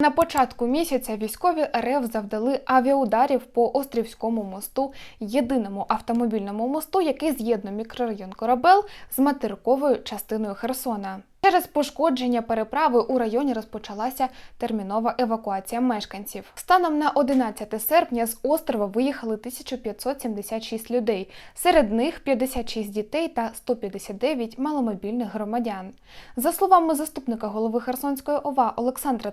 На початку місяця військові РФ завдали авіаударів по Острівському мосту, єдиному автомобільному мосту, який з'єднує мікрорайон Корабел з материковою частиною Херсона. Через пошкодження переправи у районі розпочалася термінова евакуація мешканців. Станом на 11 серпня з острова виїхали 1576 людей, серед них 56 дітей та 159 маломобільних громадян. За словами заступника голови Херсонської ОВА Олександра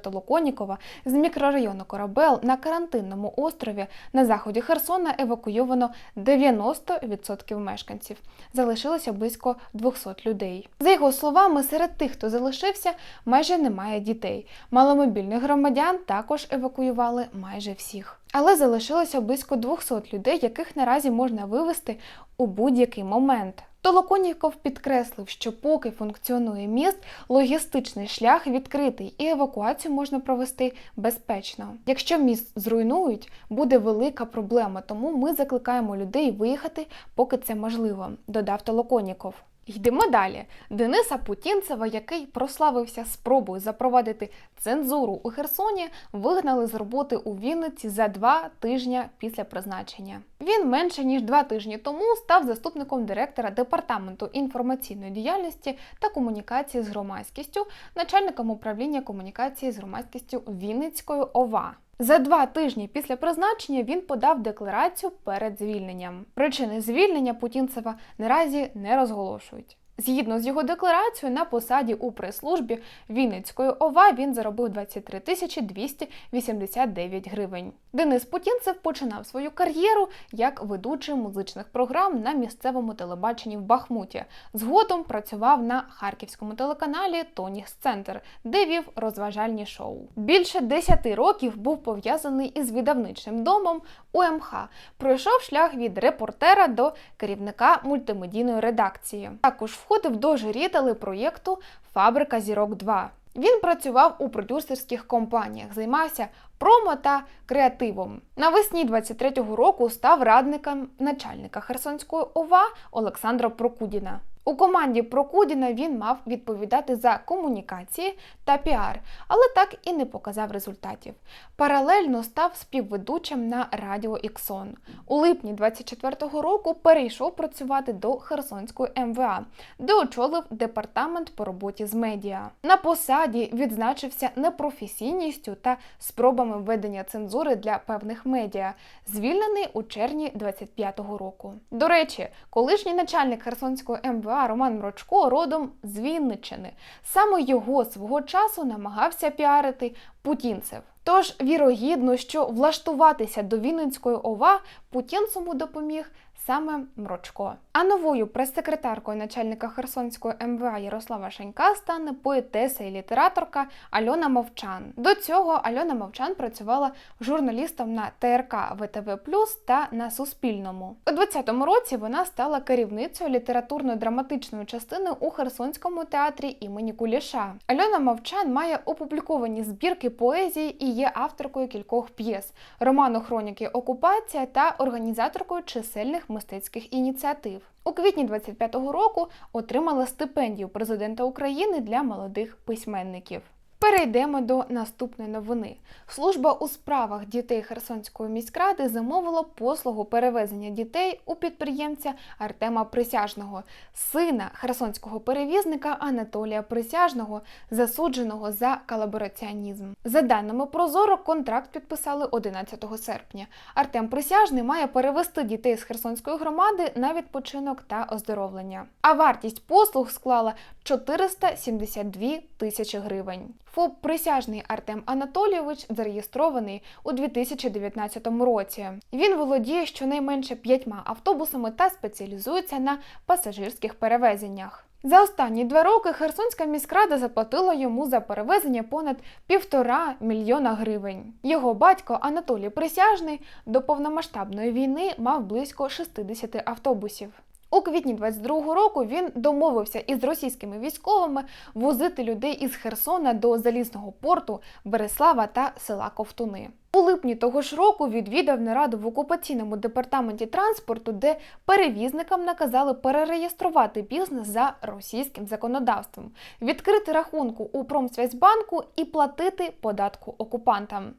Толоконікова, з мікрорайону Корабел на карантинному острові на заході Херсона евакуйовано 90% мешканців. Залишилося близько 200 людей. За його словами, серед тих, хто залишився, майже немає дітей. Маломобільних громадян також евакуювали майже всіх. Але залишилося близько 200 людей, яких наразі можна вивезти у будь-який момент. Толоконіков підкреслив, що поки функціонує міст, логістичний шлях відкритий і евакуацію можна провести безпечно. Якщо міст зруйнують, буде велика проблема, тому ми закликаємо людей виїхати, поки це можливо, додав Толоконіков. Йдемо далі. Дениса Путінцева, який прославився спробою запровадити цензуру у Херсоні, вигнали з роботи у Вінниці за два тижні після призначення. Він менше ніж два тижні тому став заступником директора департаменту інформаційної діяльності та комунікації з громадськістю, начальником управління комунікації з громадськістю Вінницької ОВА. За два тижні після призначення він подав декларацію перед звільненням. Причини звільнення Путінцева наразі не розголошують. Згідно з його декларацією, на посаді у прес-службі Вінницької ОВА він заробив 23 тисячі 289 гривень. Денис Путінцев починав свою кар'єру як ведучий музичних програм на місцевому телебаченні в Бахмуті. Згодом працював на харківському телеканалі Тонігс Центр, де вів розважальні шоу. Більше 10 років був пов'язаний із видавничим домом УМХ. Пройшов шлях від репортера до керівника мультимедійної редакції. Також входив до журі телепроєкту Фабрика зірок 2 він працював у продюсерських компаніях, займався промо та креативом. Навесні 23-го року став радником начальника Херсонської ОВА Олександра Прокудіна. У команді Прокудіна він мав відповідати за комунікації та піар, але так і не показав результатів. Паралельно став співведучим на радіо Іксон. У липні 24-го року перейшов працювати до Херсонської МВА, де очолив департамент по роботі з медіа. На посаді відзначився непрофесійністю та спробами введення цензури для певних медіа, звільнений у червні 25-го року. До речі, колишній начальник Херсонської МВА Роман Мрочко родом з Вінничини. Саме його свого часу намагався піарити Путінцев. Тож вірогідно, що влаштуватися до Вінницької ОВА Путінцему допоміг саме Мрочко. А новою прес-секретаркою начальника Херсонської МВА Ярослава Шенька стане поетеса і літераторка Альона Мовчан. До цього Альона Мовчан працювала журналістом на ТРК ВТВ Плюс та на Суспільному. У 2020 році вона стала керівницею літературно-драматичної частини у Херсонському театрі імені Куліша. Альона Мовчан має опубліковані збірки поезії і є авторкою кількох п'єс, роману Хроніки Окупація та організаторкою чисельних мистецьких ініціатив. У квітні 25-го року отримала стипендію президента України для молодих письменників. Перейдемо до наступної новини. Служба у справах дітей Херсонської міськради замовила послугу перевезення дітей у підприємця Артема Присяжного, сина херсонського перевізника Анатолія Присяжного, засудженого за колабораціонізм. За даними Прозоро, контракт підписали 11 серпня. Артем Присяжний має перевести дітей з Херсонської громади на відпочинок та оздоровлення. А вартість послуг склала 472 тисячі гривень. ФОП присяжний Артем Анатолійович зареєстрований у 2019 році. Він володіє щонайменше п'ятьма автобусами та спеціалізується на пасажирських перевезеннях. За останні два роки Херсонська міськрада заплатила йому за перевезення понад півтора мільйона гривень. Його батько Анатолій Присяжний до повномасштабної війни мав близько 60 автобусів. У квітні 22-го року він домовився із російськими військовими возити людей із Херсона до залізного порту Береслава та села Ковтуни. У липні того ж року відвідав нараду в окупаційному департаменті транспорту, де перевізникам наказали перереєструвати бізнес за російським законодавством, відкрити рахунку у Промсвязьбанку і платити податку окупантам.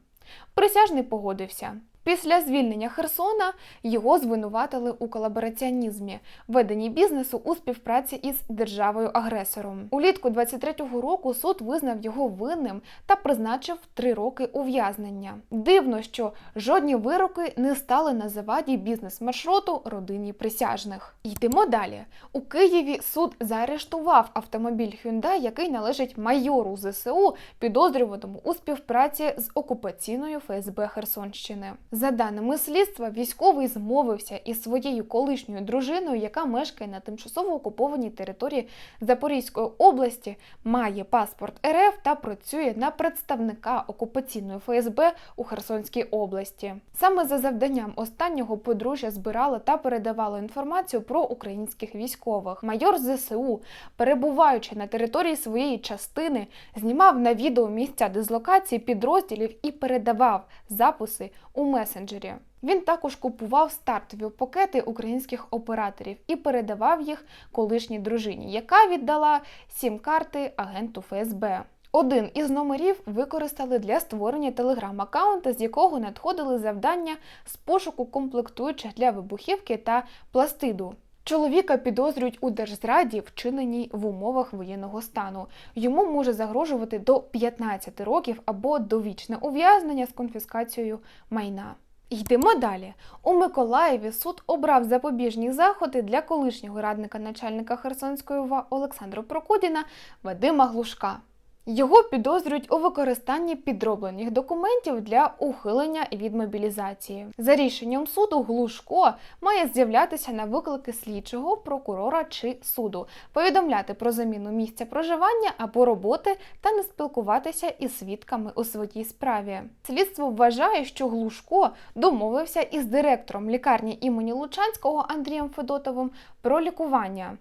Присяжний погодився. Після звільнення Херсона його звинуватили у колабораціонізмі, веденні бізнесу у співпраці із державою-агресором. Улітку 23-го року суд визнав його винним та призначив три роки ув'язнення. Дивно, що жодні вироки не стали на заваді бізнес-маршруту родині присяжних. Йдемо далі. У Києві суд заарештував автомобіль Hyundai, який належить майору ЗСУ, підозрюваному у співпраці з окупаційною ФСБ Херсонщини. За даними слідства, військовий змовився із своєю колишньою дружиною, яка мешкає на тимчасово окупованій території Запорізької області, має паспорт РФ та працює на представника окупаційної ФСБ у Херсонській області. Саме за завданням останнього подружжя збирало та передавало інформацію про українських військових. Майор ЗСУ, перебуваючи на території своєї частини, знімав на відео місця дислокації підрозділів і передавав записи у месенджері. Він також купував стартові пакети українських операторів і передавав їх колишній дружині, яка віддала сім-карти агенту ФСБ. Один із номерів використали для створення телеграм-аккаунта, з якого надходили завдання з пошуку комплектуючих для вибухівки та пластиду. Чоловіка підозрюють у держзраді, вчиненій в умовах воєнного стану. Йому може загрожувати до 15 років або довічне ув'язнення з конфіскацією майна. Йдемо далі. У Миколаєві суд обрав запобіжні заходи для колишнього радника начальника Херсонської ОВА Олександра Прокудіна Вадима Глушка. Його підозрюють у використанні підроблених документів для ухилення від мобілізації. За рішенням суду Глушко має з'являтися на виклики слідчого, прокурора чи суду, повідомляти про заміну місця проживання або роботи та не спілкуватися із свідками у своїй справі. Слідство вважає, що Глушко домовився із директором лікарні імені Лучанського Андрієм Федотовим про лікування.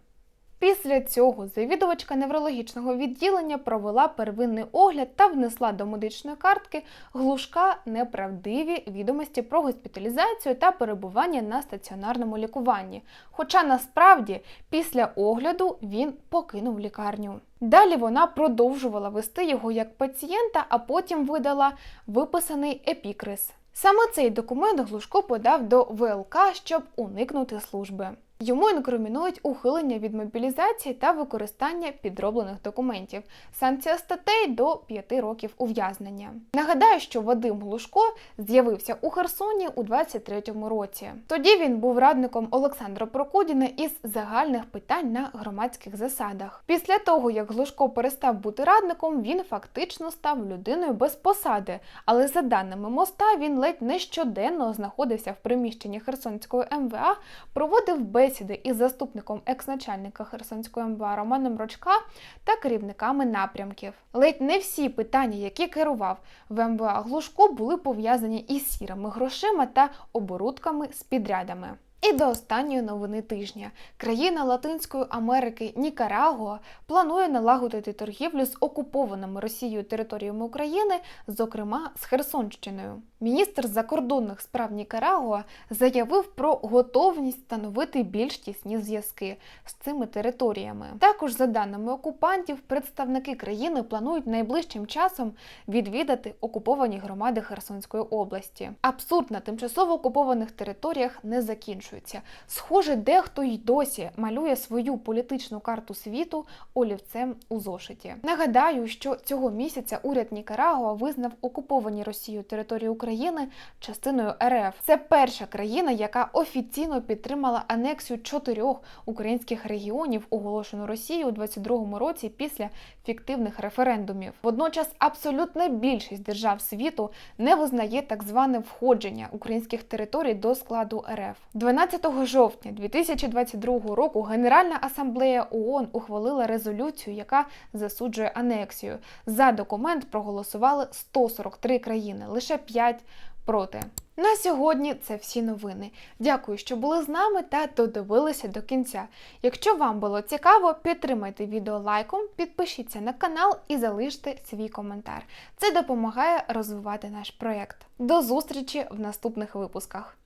Після цього завідувачка неврологічного відділення провела первинний огляд та внесла до медичної картки глушка неправдиві відомості про госпіталізацію та перебування на стаціонарному лікуванні. Хоча насправді після огляду він покинув лікарню. Далі вона продовжувала вести його як пацієнта, а потім видала виписаний епікрис. Саме цей документ Глушко подав до ВЛК, щоб уникнути служби. Йому інкримінують ухилення від мобілізації та використання підроблених документів. Санкція статей до 5 років ув'язнення. Нагадаю, що Вадим Глушко з'явився у Херсоні у 23-му році. Тоді він був радником Олександра Прокудіна із загальних питань на громадських засадах. Після того, як Глушко перестав бути радником, він фактично став людиною без посади. Але за даними моста, він ледь не щоденно знаходився в приміщенні Херсонської МВА, проводив бесіди бесіди із заступником екс-начальника Херсонської МВА Романом Рочка та керівниками напрямків. Ледь не всі питання, які керував в МВА Глушко, були пов'язані із сірими грошима та оборудками з підрядами. І до останньої новини тижня країна Латинської Америки Нікарагуа планує налагодити торгівлю з окупованими Росією територіями України, зокрема з Херсонщиною. Міністр закордонних справ Нікарагуа заявив про готовність встановити більш тісні зв'язки з цими територіями. Також, за даними окупантів, представники країни планують найближчим часом відвідати окуповані громади Херсонської області. Абсурд на тимчасово окупованих територіях не закінчується. Схоже, дехто й досі малює свою політичну карту світу олівцем у зошиті. Нагадаю, що цього місяця уряд Нікарагуа визнав окуповані Росією території України. України частиною РФ. Це перша країна, яка офіційно підтримала анексію чотирьох українських регіонів, оголошену Росією у 22-му році після фіктивних референдумів. Водночас абсолютна більшість держав світу не визнає так зване входження українських територій до складу РФ. 12 жовтня 2022 року Генеральна асамблея ООН ухвалила резолюцію, яка засуджує анексію. За документ проголосували 143 країни, лише 5 проти. На сьогодні це всі новини. Дякую, що були з нами та додивилися до кінця. Якщо вам було цікаво, підтримайте відео лайком, підпишіться на канал і залиште свій коментар. Це допомагає розвивати наш проєкт. До зустрічі в наступних випусках.